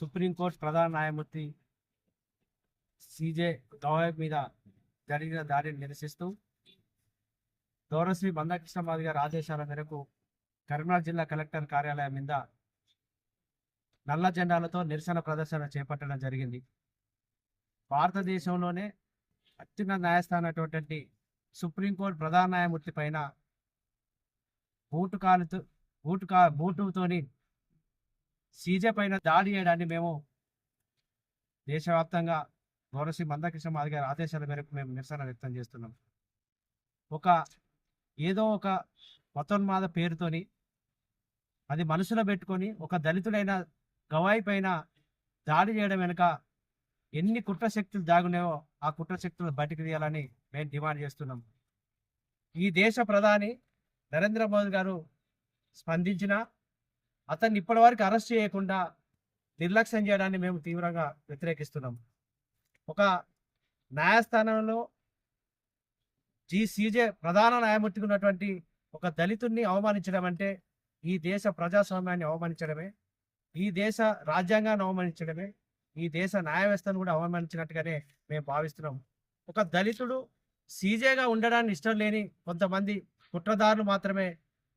Supreme court ప్రధాన న్యాయమూర్తి CJ Gavai మీద జరిగిన దాడిని నిరసిస్తూ గౌరవశ్రీ మందాకృష్ణమాది గారి ఆదేశాల మేరకు కరీంనగర్ జిల్లా కలెక్టర్ కార్యాలయం మీద నల్ల జెండాలతో నిరసన ప్రదర్శన చేపట్టడం జరిగింది. భారతదేశంలోనే అత్యున్నత న్యాయస్థానటువంటి సుప్రీంకోర్టు ప్రధాన న్యాయమూర్తి పైన బూటు కాలుతో బూటు కా బూటుతోని సీజే పైన దాడి చేయడాన్ని మేము దేశవ్యాప్తంగా గౌరవశ్రీ మందకృష్ణ మాది గారి ఆదేశాల మేరకు మేము నిరసన వ్యక్తం చేస్తున్నాం. ఒక ఏదో ఒక మతోన్మాద పేరుతోని అది మనసులో పెట్టుకొని ఒక దళితుడైన గవాయి పైన దాడి చేయడం వెనుక ఎన్ని కుట్రశక్తులు దాగున్నాయో ఆ కుట్రశక్తులు బయటకు తీయాలని మేము డిమాండ్ చేస్తున్నాం. ఈ దేశ ప్రధాని నరేంద్ర మోదీ గారు స్పందించిన అతన్ని ఇప్పటివరకు అరెస్ట్ చేయకుండా నిర్లక్ష్యం చేయడాన్ని మేము తీవ్రంగా వ్యతిరేకిస్తున్నాం. ఒక న్యాయస్థానంలో జీ సీజే ప్రధాన న్యాయమూర్తిగా ఉన్నటువంటి ఒక దళితుడిని అవమానించడం అంటే ఈ దేశ ప్రజాస్వామ్యాన్ని అవమానించడమే ఈ దేశ రాజ్యాంగాన్ని అవమానించడమే ఈ దేశ న్యాయ వ్యవస్థను కూడా అవమానించినట్టుగానే మేము భావిస్తున్నాం. ఒక దళితుడు సీజేగా ఉండడానికి ఇష్టం లేని కొంతమంది కుట్రదారులు మాత్రమే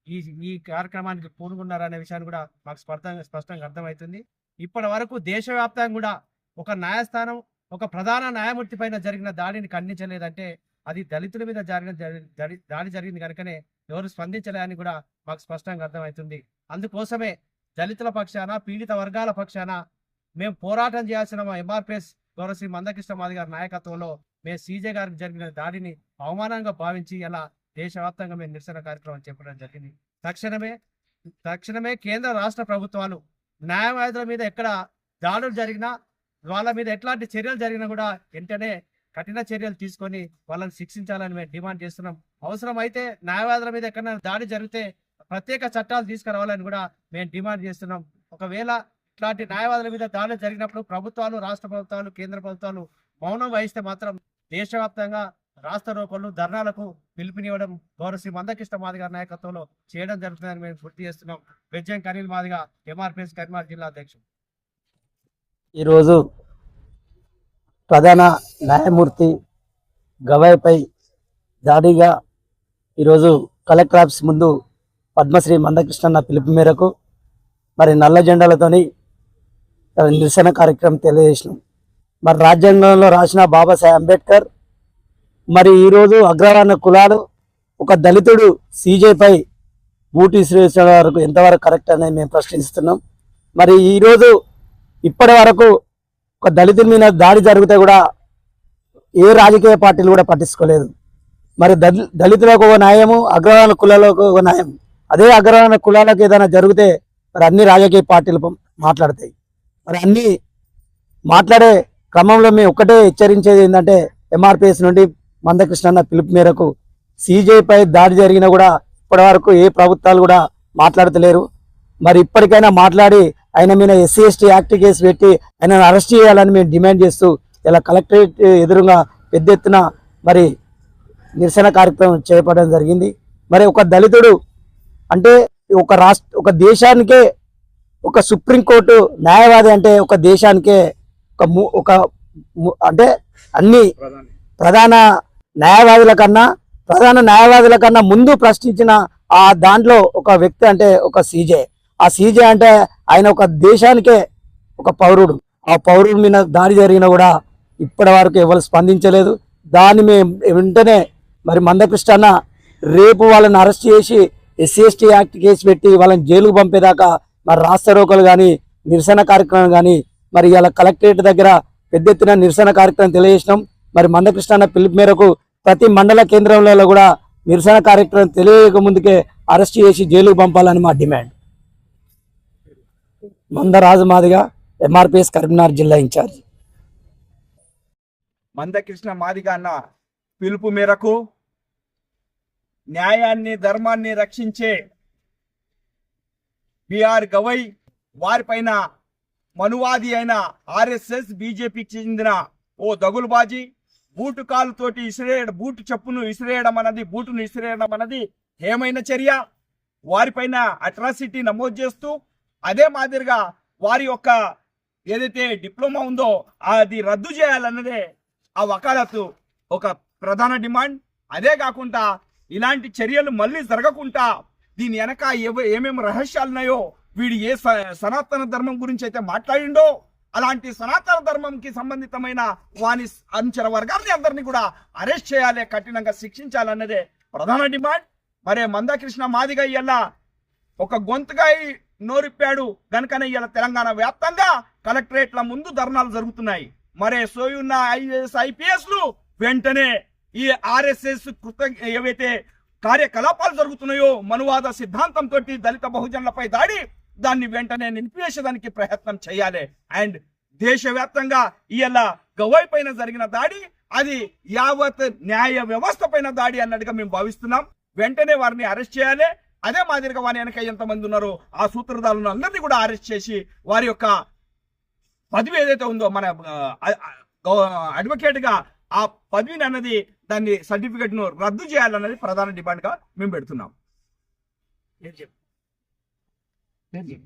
ఈ ఈ కార్యక్రమానికి పూనుకున్నారనే విషయాన్ని కూడా మాకు స్పష్టంగా స్పష్టంగా అర్థమవుతుంది. ఇప్పటి వరకు దేశవ్యాప్తంగా కూడా ఒక న్యాయస్థానం ఒక ప్రధాన న్యాయమూర్తి పైన జరిగిన దాడిని ఖండించలేదంటే అది దళితుల మీద జరిగిన జరి- దాడి జరిగింది కనుకనే ఎవరు స్పందించలేదని కూడా మాకు స్పష్టంగా అర్థమవుతుంది. అందుకోసమే దళితుల పక్షాన పీడిత వర్గాల పక్షాన మేము పోరాటం చేయాల్సిన మా ఎంఆర్పిఎస్ గౌరవశ్రీ మందకృష్ణ మాది గారి నాయకత్వంలో మేము సీజే గారికి జరిగిన దాడిని అవమానంగా భావించి అలా దేశవ్యాప్తంగా మేము నిరసన కార్యక్రమం చేపట్టడం జరిగింది. తక్షణమే తక్షణమే కేంద్ర రాష్ట్ర ప్రభుత్వాలు న్యాయవాదుల మీద ఎక్కడ దాడులు జరిగినా వాళ్ళ మీద ఎట్లాంటి చర్యలు జరిగినా కూడా వెంటనే కఠిన చర్యలు తీసుకొని వాళ్ళని శిక్షించాలని మేము డిమాండ్ చేస్తున్నాం. అవసరం అయితే న్యాయవాదుల మీద ఎక్కడైనా దాడి జరిగితే ప్రత్యేక చట్టాలు తీసుకురావాలని కూడా మేము డిమాండ్ చేస్తున్నాం. ఒకవేళ ఇట్లాంటి న్యాయవాదుల మీద దాడులు జరిగినప్పుడు ప్రభుత్వాలు రాష్ట్ర ప్రభుత్వాలు కేంద్ర ప్రభుత్వాలు మౌనం వహిస్తే మాత్రం దేశవ్యాప్తంగా రాష్ట్ర రోకలు ధర్నాలకు పిలుపునివ్వడం గౌరవ శ్రీ మందకృష్ణ మాదిగ నాయకత్వంలో చేయడం జరుగుతుందని మేము గుర్తు చేస్తున్నాం. వెజ్జం కనీల్ మాదిగ ఎంఆర్పిఎస్ కరీంనగర్ జిల్లా అధ్యక్షుడు. ఈరోజు ప్రధాన న్యాయమూర్తి గవాయ్పై దాడిగా ఈరోజు కలెక్టర్ ఆఫీస్ ముందు పద్మశ్రీ మందకృష్ణన్న పిలుపు మేరకు మరి నల్ల జెండాలతోని నిరసన కార్యక్రమం తెలియజేసినాం. మరి రాజ్యాంగంలో రాసిన బాబాసాహెబ్ అంబేద్కర్ మరి ఈరోజు అగ్రవర్ణ కులాలు ఒక దళితుడు సీజేపై బూటి శ్రీశ్వర వరకు ఎంతవరకు కరెక్ట్ అనేది మేము ప్రశ్నిస్తున్నాం. మరి ఈరోజు ఇప్పటి వరకు ఒక దళితుల మీద దాడి జరిగితే కూడా ఏ రాజకీయ పార్టీలు కూడా పట్టించుకోలేదు. మరి దళి- దళితులకు ఒక న్యాయము అగ్రవర్ణ కులాలకు ఒక న్యాయం అదే అగ్రవర్ణ కులాలకు ఏదైనా జరిగితే మరి అన్ని రాజకీయ పార్టీలు మాట్లాడతాయి. మరి అన్ని మాట్లాడే క్రమంలో మేము ఒక్కటే హెచ్చరించేది ఏంటంటే ఎంఆర్పిఎస్ నుండి మందకృష్ణ పిలుపు మేరకు పై దాడి జరిగినా కూడా ఇప్పటి వరకు ఏ ప్రభుత్వాలు కూడా మాట్లాడతలేరు. మరి ఇప్పటికైనా మాట్లాడి ఆయన మీద ఎస్సీ ఎస్టీ యాక్ట్ కేసు పెట్టి ఆయన అరెస్ట్ చేయాలని మేము డిమాండ్ చేస్తూ ఇలా కలెక్టరేట్ ఎదురుగా పెద్ద ఎత్తున మరి నిరసన కార్యక్రమం చేపట్టడం జరిగింది. మరి ఒక దళితుడు అంటే ఒక రాష్ట్ర ఒక దేశానికే ఒక సుప్రీంకోర్టు న్యాయవాది అంటే ఒక దేశానికే ఒక ఒక అంటే అన్ని ప్రధాన న్యాయవాదుల కన్నా ప్రధాన న్యాయవాదుల కన్నా ముందు ప్రశ్నించిన ఆ దాంట్లో ఒక వ్యక్తి అంటే ఒక సీజే. ఆ సీజే అంటే ఆయన ఒక దేశానికే ఒక పౌరుడు. ఆ పౌరుడి మీద దాడి జరిగినా కూడా ఇప్పటి వరకు ఎవరు స్పందించలేదు. దాన్ని మేము వెంటనే మరి మందకృష్ణ రేపు వాళ్ళని అరెస్ట్ చేసి ఎస్సీ ఎస్టీ యాక్ట్ కేసు పెట్టి వాళ్ళని జైలుకు పంపేదాకా మరి రాష్ట్ర కానీ నిరసన కార్యక్రమం కానీ మరి ఇలా కలెక్టరేట్ దగ్గర పెద్ద ఎత్తున నిరసన కార్యక్రమం తెలియజేసినాం. మరి మందకృష్ణ పిలుపు మేరకు ప్రతి మండల కేంద్రంలో కూడా నిరసన కార్యక్రమం తెలియక ముందుకే అరెస్ట్ చేసి జైలుకు పంపాలని మా డిమాండ్. మందరాజు మాదిగా ఎంఆర్పిఎస్ కరీంనగర్ జిల్లా ఇన్ఛార్జ్. మందకృష్ణ మాదిగ అన్న పిలుపు మేరకు న్యాయాన్ని ధర్మాన్ని రక్షించే బిఆర్ గవై వారిపైన మనువాది అయిన ఆర్ఎస్ఎస్ బీజేపీకి చెందిన ఓ దగులుబాజీ బూటు కాలుతోటి ఇసిరేయడం బూటు చెప్పును ఇసిరేయడం అన్నది బూటును ఇసిరేయడం అన్నది ఏమైనా చర్య. వారిపైన అట్రాసిటీ నమోదు చేస్తూ అదే మాదిరిగా వారి యొక్క ఏదైతే డిప్లొమా ఉందో అది రద్దు చేయాలన్నదే ఆ వకాలత్తు ఒక ప్రధాన డిమాండ్. అదే కాకుండా ఇలాంటి చర్యలు మళ్ళీ జరగకుండా దీని వెనక ఏమేమి రహస్యాలు ఉన్నాయో వీడు ఏ స- సనాతన ధర్మం గురించి అయితే మాట్లాడిండో అలాంటి సనాతన ధర్మంకి సంబంధితమైన వాని అనుచర వర్గాన్ని అందరినీ కూడా అరెస్ట్ చేయాలి కఠినంగా శిక్షించాలన్నదే ప్రధాన డిమాండ్. మరే మందకృష్ణ మాదిగ ఇయ్యాల ఒక గొంతుగా నోరిప్పాడు గనుకనే ఇవాళ తెలంగాణ వ్యాప్తంగా కలెక్టరేట్ల ముందు ధర్నాలు జరుగుతున్నాయి. మరే సోయున్న ఐఏఎస్ ఐపీఎస్లు వెంటనే ఈ ఆర్ఎస్ఎస్ కృత ఏవైతే కార్యకలాపాలు జరుగుతున్నాయో మనువాద సిద్ధాంతంతో దళిత బహుజనులపై దాడి దాన్ని వెంటనే నిలిపివేసేదానికి ప్రయత్నం చేయాలి. అండ్ దేశవ్యాప్తంగా ఇవాళ గవై పైన జరిగిన దాడి అది యావత్ న్యాయ వ్యవస్థ పైన దాడి అన్నట్టుగా మేము భావిస్తున్నాం. వెంటనే వారిని అరెస్ట్ చేయాలి. అదే మాదిరిగా వారి వెనక ఎంతమంది ఉన్నారో ఆ సూత్రధారులను అందరినీ కూడా అరెస్ట్ చేసి వారి యొక్క పదవి ఏదైతే ఉందో మన అడ్వకేట్గా ఆ పదవిని అన్నది దాన్ని సర్టిఫికెట్ను రద్దు చేయాలన్నది ప్రధాన డిమాండ్గా మేము పెడుతున్నాం. ఏం చెప్పు ఏం చెప్పు